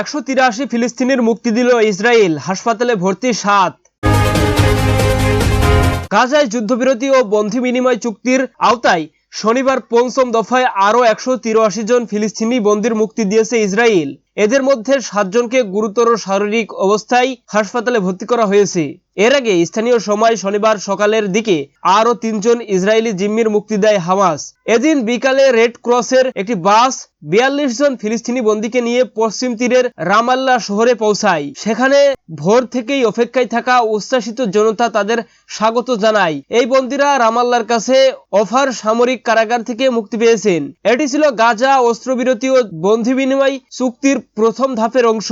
একশো তিরাশি ফিলিস্তিনির মুক্তি দিল ইসরায়েল। হাসপাতালে ভর্তি সাত। গাজায় যুদ্ধবিরতি ও বন্ধি বিনিময় চুক্তির আওতায় শনিবার পঞ্চম দফায় আরও একশো তিরাশি জন ফিলিস্তিনি বন্দির মুক্তি দিয়েছে ইসরায়েল। এদের মধ্যে সাতজনকে গুরুতর শারীরিক অবস্থায় হাসপাতালে ভর্তি করা হয়েছে। এর আগে স্থানীয় সময় শনিবার সকালের দিকে আরও তিনজন ইসরায়েলি জিম্মির মুক্তি দেয় হামাস। এদিন বিকালে রেড ক্রসের একটি বাস বিয়াল্লিশ জন ফিলিস্তিনি বন্দীকে নিয়ে পশ্চিম তীরের রামাল্লা শহরে পৌঁছায়। সেখানে ভোর থেকেই অপেক্ষায় থাকা উচ্ছ্বাসিত জনতা তাদের স্বাগত জানায়। এই বন্দীরা রামাল্লার কাছে অফার সামরিক কারাগার থেকে মুক্তি পেয়েছেন। এটি ছিল গাজা অস্ত্রবিরতি ও বন্ধি বিনিময় চুক্তির প্রথম ধাপের অংশ,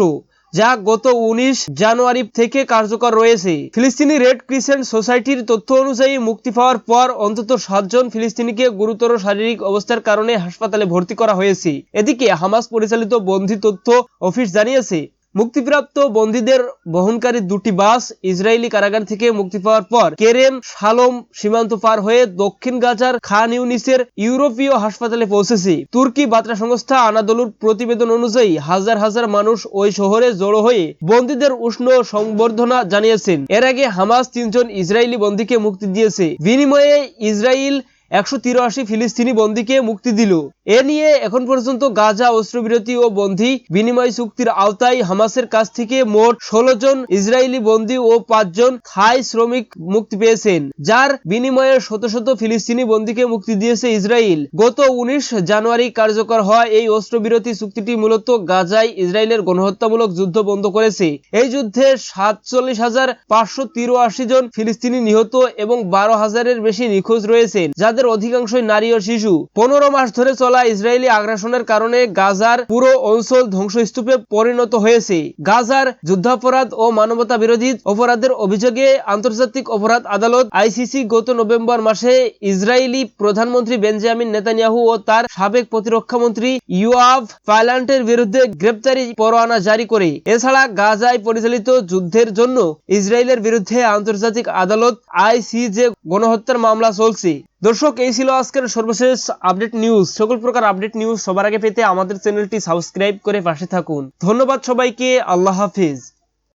যা গত উনিশ জানুয়ারি থেকে কার্যকর রয়েছে। ফিলিস্তিনি রেড ক্রিসেন্ট সোসাইটির তথ্য অনুযায়ী মুক্তি পাওয়ার পর অন্তত সাতজন ফিলিস্তিনিকে গুরুতর শারীরিক অবস্থার কারণে হাসপাতালে ভর্তি করা হয়েছে। এদিকে হামাস পরিচালিত বন্ধি তথ্য অফিস জানিয়েছে মুক্তিপ্রাপ্ত বন্দীদের বহনকারী দুটি বাস ইসরায়েলি কারাগার থেকে মুক্তি পাওয়ার পর কেরেম শালম সীমান্ত পার হয়ে দক্ষিণ গাজার খান ইউনিসের ইউরোপীয় হাসপাতালে পৌঁছেছে। তুর্কি বার্তা সংস্থা আনাদলুর প্রতিবেদন অনুযায়ী হাজার হাজার মানুষ ওই শহরে জড়ো হয়ে বন্দীদের উষ্ণ সংবর্ধনা জানিয়েছেন। এর আগে হামাস তিনজন ইসরায়েলি বন্দীকে মুক্তি দিয়েছে। বিনিময়ে ইসরায়েল একশো তিরাশি ফিলিস্তিনি বন্দীকে মুক্তি দিল। এ নিয়ে এখন পর্যন্ত গাজা অস্ত্রবিরতি ও বন্দী বিনিময় চুক্তির আওতায় হামাসের কাছ থেকে মোট ষোলো জন ইসরায়েলি বন্দী ও পাঁচজন থাই শ্রমিক মুক্তি পেয়েছেন, যার বিনিময়ে শত শত ফিলিস্তিনি বন্দীকে মুক্তি দিয়েছে ইসরায়েল। গত উনিশ জানুয়ারি কার্যকর হওয়া এই অস্ত্রবিরতি চুক্তিটি মূলত গাজায় ইসরায়েলের গণহত্যামূলক যুদ্ধ বন্ধ করেছে। এই যুদ্ধে সাতচল্লিশ হাজার পাঁচশো তিরাশি জন ফিলিস্তিনি নিহত এবং বারো হাজারের বেশি নিখোঁজ রয়েছেন, যাদের অধিকাংশই নারী ও শিশু। পনেরো মাস ধরে চলা ইসরায়েলি আগ্রাসনের কারণে গাজার পুরো অঞ্চল ধ্বংসস্তূপে পরিণত হয়েছে। গাজার যুদ্ধাপরাধ ও মানবতা বিরোধী অপরাধের অভিযোগে আন্তর্জাতিক অপরাধ আদালত আইসিসি গত নভেম্বর মাসে ইসরায়েলি প্রধানমন্ত্রী বেঞ্জামিন নেতানিয়াহু ও তার সাবেক প্রতিরক্ষা মন্ত্রী ইউআভ পাইলান্টের বিরুদ্ধে গ্রেপ্তারি পরোয়ানা জারি করে। এছাড়া গাজায় পরিচালিত যুদ্ধের জন্য ইসরায়েলের বিরুদ্ধে আন্তর্জাতিক আদালত আইসিজে গণহত্যার মামলা চলছে। দর্শক, এই ছিল আজকের সর্বশেষ আপডেট নিউজ সকল প্রকার আপডেট নিউজ সবার আগে পেতে আমাদের চ্যানেলটি সাবস্ক্রাইব করে পাশে থাকুন। ধন্যবাদ সবাইকে, আল্লাহ হাফিজ।